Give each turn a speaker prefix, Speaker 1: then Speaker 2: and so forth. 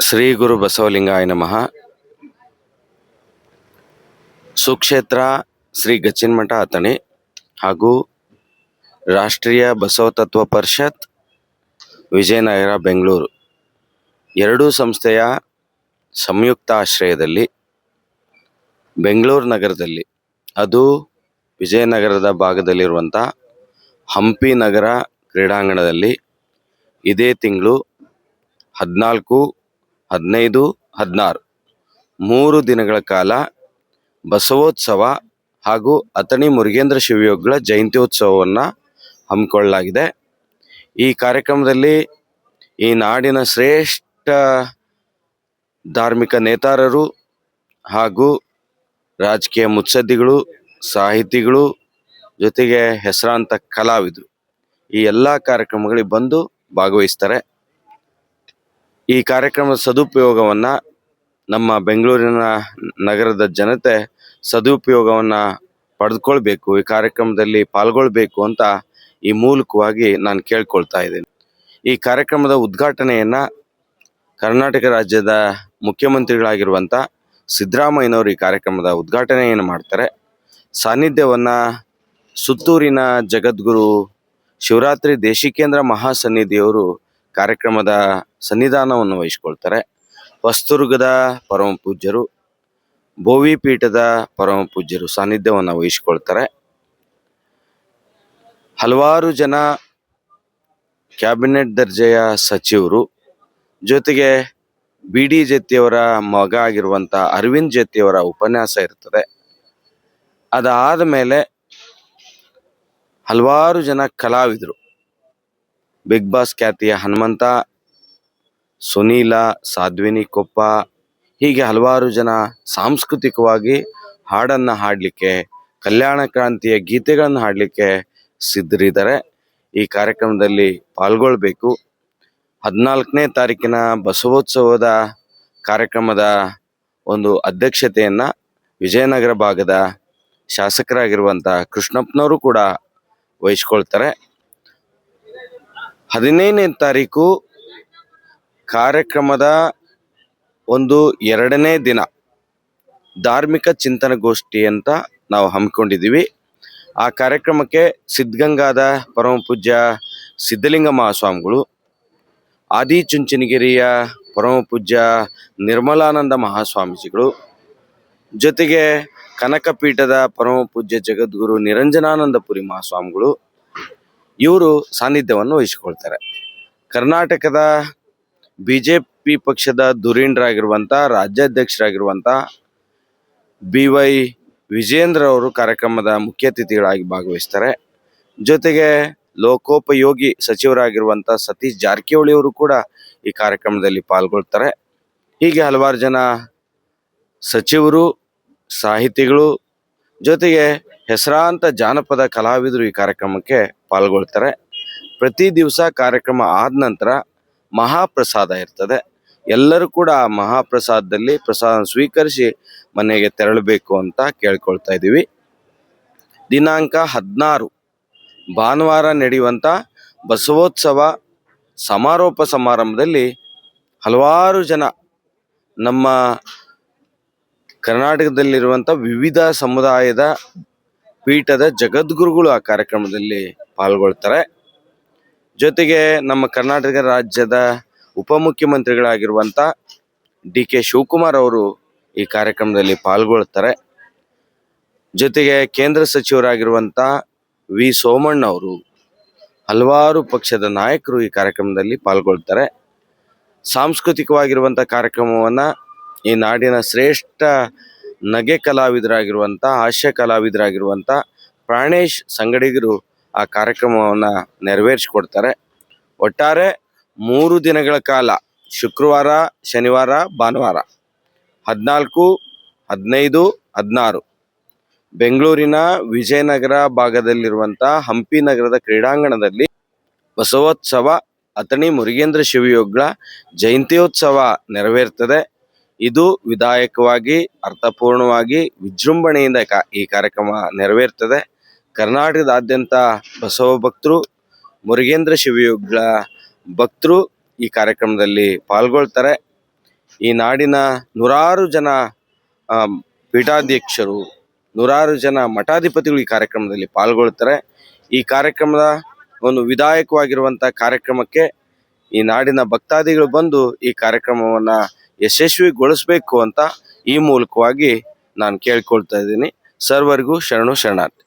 Speaker 1: ಶ್ರೀ ಗುರು ಬಸವಲಿಂಗಾಯ ನಮಃ. ಸುಕ್ಷೇತ್ರ ಶ್ರೀ ಗಚ್ಚಿನಮಠ ಅಥಣಿ ಹಾಗೂ ರಾಷ್ಟ್ರೀಯ ಬಸವ ತತ್ವ ಪರಿಷತ್ ವಿಜಯನಗರ, ಬೆಂಗಳೂರು. ಎರಡೂ ಸಂಸ್ಥೆಯ ಸಂಯುಕ್ತ ಆಶ್ರಯದಲ್ಲಿ ಬೆಂಗಳೂರು ನಗರದಲ್ಲಿ, ಅದು ವಿಜಯನಗರದ ಭಾಗದಲ್ಲಿರುವಂಥ ಹಂಪಿ ನಗರ ಕ್ರೀಡಾಂಗಣದಲ್ಲಿ ಇದೇ ತಿಂಗಳು ಹದಿನಾಲ್ಕು ಹದಿನೈದು, ಹದಿನಾರು. ಮೂರು ದಿನಗಳ ಕಾಲ ಬಸವೋತ್ಸವ ಹಾಗೂ ಅಥಣಿ ಮುರುಗೇಂದ್ರ ಶಿವಯೋಗಿಗಳ ಜಯಂತ್ಯೋತ್ಸವವನ್ನು ಹಮ್ಮಿಕೊಳ್ಳಲಾಗಿದೆ. ಈ ಕಾರ್ಯಕ್ರಮದಲ್ಲಿ ಈ ನಾಡಿನ ಶ್ರೇಷ್ಠ ಧಾರ್ಮಿಕ ನೇತಾರರು ಹಾಗೂ ರಾಜಕೀಯ ಮುತ್ಸದ್ದಿಗಳು, ಸಾಹಿತಿಗಳು ಜೊತೆಗೆ ಹೆಸರಾಂತ ಕಲಾವಿದರು ಈ ಎಲ್ಲ ಕಾರ್ಯಕ್ರಮಗಳಿಗೆ ಬಂದು ಭಾಗವಹಿಸ್ತಾರೆ. ಈ ಕಾರ್ಯಕ್ರಮದ ಸದುಪಯೋಗವನ್ನು ನಮ್ಮ ಬೆಂಗಳೂರಿನ ನಗರದ ಜನತೆ ಸದುಪಯೋಗವನ್ನು ಪಡೆದುಕೊಳ್ಬೇಕು, ಈ ಕಾರ್ಯಕ್ರಮದಲ್ಲಿ ಪಾಲ್ಗೊಳ್ಬೇಕು ಅಂತ ಈ ಮೂಲಕವಾಗಿ ನಾನು ಕೇಳ್ಕೊಳ್ತಾ ಇದ್ದೀನಿ. ಈ ಕಾರ್ಯಕ್ರಮದ ಉದ್ಘಾಟನೆಯನ್ನು ಕರ್ನಾಟಕ ರಾಜ್ಯದ ಮುಖ್ಯಮಂತ್ರಿಗಳಾಗಿರುವಂಥ ಸಿದ್ದರಾಮಯ್ಯನವರು ಈ ಕಾರ್ಯಕ್ರಮದ ಉದ್ಘಾಟನೆಯನ್ನು ಮಾಡ್ತಾರೆ. ಸಾನ್ನಿಧ್ಯವನ್ನು ಸುತ್ತೂರಿನ ಜಗದ್ಗುರು ಶಿವರಾತ್ರಿ ದೇಶಿಕೇಂದ್ರ ಮಹಾಸನ್ನಿಧಿಯವರು ಕಾರ್ಯಕ್ರಮದ ಸನ್ನಿಧಾನವನ್ನು ವಹಿಸಿಕೊಳ್ತಾರೆ. ಹೊಸದುರ್ಗದ ಪರಮ ಪೂಜ್ಯರು ಬೋವಿ ಪೀಠದ ಪರಮ ಪೂಜ್ಯರು ಸಾನ್ನಿಧ್ಯವನ್ನು ವಹಿಸಿಕೊಳ್ತಾರೆ. ಹಲವಾರು ಜನ ಕ್ಯಾಬಿನೆಟ್ ದರ್ಜೆಯ ಸಚಿವರು, ಜೊತೆಗೆ ಬಿ ಡಿ ಜೆತ್ತಿಯವರ ಮಗ ಆಗಿರುವಂಥ ಅರವಿಂದ್ ಜೆತ್ತಿಯವರ ಉಪನ್ಯಾಸ ಇರ್ತದೆ. ಅದಾದ ಮೇಲೆ ಹಲವಾರು ಜನ ಕಲಾವಿದರು ಬಿಗ್ ಬಾಸ್ ಖ್ಯಾತಿಯ ಹನುಮಂತ, ಸುನೀಲ, ಸಾಧ್ವಿನಿ, ಕೊಪ್ಪ ಹೀಗೆ ಹಲವಾರು ಜನ ಸಾಂಸ್ಕೃತಿಕವಾಗಿ ಹಾಡನ್ನು ಹಾಡಲಿಕ್ಕೆ, ಕಲ್ಯಾಣ ಕ್ರಾಂತಿಯ ಗೀತೆಗಳನ್ನು ಹಾಡಲಿಕ್ಕೆ ಸಿದ್ಧರಿದ್ದಾರೆ. ಈ ಕಾರ್ಯಕ್ರಮದಲ್ಲಿ ಪಾಲ್ಗೊಳ್ಬೇಕು. ಹದಿನಾಲ್ಕನೇ ತಾರೀಕಿನ ಬಸವೋತ್ಸವದ ಕಾರ್ಯಕ್ರಮದ ಒಂದು ಅಧ್ಯಕ್ಷತೆಯನ್ನು ವಿಜಯನಗರ ಭಾಗದ ಶಾಸಕರಾಗಿರುವಂಥ ಕೃಷ್ಣಪ್ಪನವರು ಕೂಡ ವಹಿಸ್ಕೊಳ್ತಾರೆ. ಹದಿನೈದನೇ ತಾರೀಕು ಕಾರ್ಯಕ್ರಮದ ಒಂದು ಎರಡನೇ ದಿನ ಧಾರ್ಮಿಕ ಚಿಂತನಗೋಷ್ಠಿ ಅಂತ ನಾವು ಹಮ್ಮಿಕೊಂಡಿದ್ದೀವಿ. ಆ ಕಾರ್ಯಕ್ರಮಕ್ಕೆ ಸಿದ್ಧಗಂಗಾದ ಪರಮಪೂಜ್ಯ ಸಿದ್ಧಲಿಂಗ ಮಹಾಸ್ವಾಮಿಗಳು ಆದಿಚುಂಚನಗಿರಿಯ ಪರಮ ಪೂಜ್ಯ ನಿರ್ಮಲಾನಂದ ಮಹಾಸ್ವಾಮೀಜಿಗಳು, ಜೊತೆಗೆ ಕನಕಪೀಠದ ಪರಮಪೂಜ್ಯ ಜಗದ್ಗುರು ನಿರಂಜನಾನಂದಪುರಿ ಮಹಾಸ್ವಾಮಿಗಳು ಇವರು ಸಾನ್ನಿಧ್ಯವನ್ನು ವಹಿಸಿಕೊಳ್ತಾರೆ. ಕರ್ನಾಟಕದ ಬಿ ಜೆ ಪಿ ಪಕ್ಷದ ಧುರೀಣರಾಗಿರುವಂಥ ರಾಜ್ಯಾಧ್ಯಕ್ಷರಾಗಿರುವಂಥ ಬಿ ವೈ ವಿಜೇಂದ್ರ ಅವರು ಕಾರ್ಯಕ್ರಮದ ಮುಖ್ಯ ಅತಿಥಿಗಳಾಗಿ ಭಾಗವಹಿಸ್ತಾರೆ. ಜೊತೆಗೆ ಲೋಕೋಪಯೋಗಿ ಸಚಿವರಾಗಿರುವಂಥ ಸತೀಶ್ ಜಾರಕಿಹೊಳಿ ಅವರು ಕೂಡ ಈ ಕಾರ್ಯಕ್ರಮದಲ್ಲಿ ಪಾಲ್ಗೊಳ್ತಾರೆ. ಹೀಗೆ ಹಲವಾರು ಜನ ಸಚಿವರು, ಸಾಹಿತಿಗಳು, ಜೊತೆಗೆ ಹೆಸರಾಂತ ಜಾನಪದ ಕಲಾವಿದರು ಈ ಕಾರ್ಯಕ್ರಮಕ್ಕೆ ಪಾಲ್ಗೊಳ್ತಾರೆ. ಪ್ರತಿ ದಿವಸ ಕಾರ್ಯಕ್ರಮ ಆದ ನಂತರ ಮಹಾಪ್ರಸಾದ ಇರ್ತದೆ. ಎಲ್ಲರೂ ಕೂಡ ಆ ಮಹಾಪ್ರಸಾದದಲ್ಲಿ ಪ್ರಸಾದ ಸ್ವೀಕರಿಸಿ ಮನೆಗೆ ತೆರಳಬೇಕು ಅಂತ ಕೇಳ್ಕೊಳ್ತಾ ಇದ್ದೀವಿ. ದಿನಾಂಕ ಹದಿನಾರು. ಭಾನುವಾರ ನಡೆಯುವಂಥ ಬಸವೋತ್ಸವ ಸಮಾರೋಪ ಸಮಾರಂಭದಲ್ಲಿ ಹಲವಾರು ಜನ ನಮ್ಮ ಕರ್ನಾಟಕದಲ್ಲಿರುವಂಥ ವಿವಿಧ ಸಮುದಾಯದ ಪೀಠದ ಜಗದ್ಗುರುಗಳು ಆ ಕಾರ್ಯಕ್ರಮದಲ್ಲಿ ಪಾಲ್ಗೊಳ್ತಾರೆ. ಜೊತೆಗೆ ನಮ್ಮ ಕರ್ನಾಟಕ ರಾಜ್ಯದ ಉಪಮುಖ್ಯಮಂತ್ರಿಗಳಾಗಿರುವಂಥ ಡಿ ಕೆ ಶಿವಕುಮಾರ್ ಅವರು ಈ ಕಾರ್ಯಕ್ರಮದಲ್ಲಿ ಪಾಲ್ಗೊಳ್ತಾರೆ. ಜೊತೆಗೆ ಕೇಂದ್ರ ಸಚಿವರಾಗಿರುವಂಥ ವಿ ಸೋಮಣ್ಣ ಅವರು ಹಲವಾರು ಪಕ್ಷದ ನಾಯಕರು ಈ ಕಾರ್ಯಕ್ರಮದಲ್ಲಿ ಪಾಲ್ಗೊಳ್ತಾರೆ. ಸಾಂಸ್ಕೃತಿಕವಾಗಿರುವಂಥ ಕಾರ್ಯಕ್ರಮವನ್ನು ಈ ನಾಡಿನ ಶ್ರೇಷ್ಠ ನಗೆ ಕಲಾವಿದರಾಗಿರುವಂಥ ಹಾಸ್ಯ ಕಲಾವಿದರಾಗಿರುವಂಥ ಪ್ರಾಣೇಶ್ ಸಂಗಡಿಗರು ಆ ಕಾರ್ಯಕ್ರಮವನ್ನು ನೆರವೇರಿಸಿಕೊಡ್ತಾರೆ. ಒಟ್ಟಾರೆ ಮೂರು ದಿನಗಳ ಕಾಲ, ಶುಕ್ರವಾರ, ಶನಿವಾರ, ಭಾನುವಾರ, ಹದಿನಾಲ್ಕು, ಹದಿನೈದು, ಹದಿನಾರು, ಬೆಂಗಳೂರಿನ ವಿಜಯನಗರ ಭಾಗದಲ್ಲಿರುವಂಥ ಹಂಪಿ ನಗರದ ಕ್ರೀಡಾಂಗಣದಲ್ಲಿ ಬಸವೋತ್ಸವ, ಅಥಣಿ ಮುರುಗೇಂದ್ರ ಶಿವಯೋಗಿಗಳ ಜಯಂತ್ಯೋತ್ಸವ ನೆರವೇರ್ತದೆ. ಇದು ವಿದಾಯಕವಾಗಿ, ಅರ್ಥಪೂರ್ಣವಾಗಿ ವಿಜೃಂಭಣೆಯಿಂದ ಈ ಕಾರ್ಯಕ್ರಮ ನೆರವೇರ್ತದೆ. ಕರ್ನಾಟಕದಾದ್ಯಂತ ಬಸವ ಭಕ್ತರು, ಮುರುಗೇಂದ್ರ ಶಿವಯುಗ್ಗಳ ಭಕ್ತರು ಈ ಕಾರ್ಯಕ್ರಮದಲ್ಲಿ ಪಾಲ್ಗೊಳ್ತಾರೆ. ಈ ನಾಡಿನ ನೂರಾರು ಜನ ಪೀಠಾಧ್ಯಕ್ಷರು, ನೂರಾರು ಜನ ಮಠಾಧಿಪತಿಗಳು ಈ ಕಾರ್ಯಕ್ರಮದಲ್ಲಿ ಪಾಲ್ಗೊಳ್ತಾರೆ. ಈ ಕಾರ್ಯಕ್ರಮದ ಒಂದು ವಿಧಾಯಕವಾಗಿರುವಂಥ ಕಾರ್ಯಕ್ರಮಕ್ಕೆ ಈ ನಾಡಿನ ಭಕ್ತಾದಿಗಳು ಬಂದು ಈ ಕಾರ್ಯಕ್ರಮವನ್ನ ಯಶಸ್ವಿಗೊಳಿಸಬೇಕು ಅಂತ ಈ ಮೂಲಕವಾಗಿ ನಾನು ಕೇಳ್ಕೊಳ್ತಾ ಇದ್ದೀನಿ. ಸರ್ವರಿಗೂ ಶರಣು ಶರಣಾರ್ಥಿ.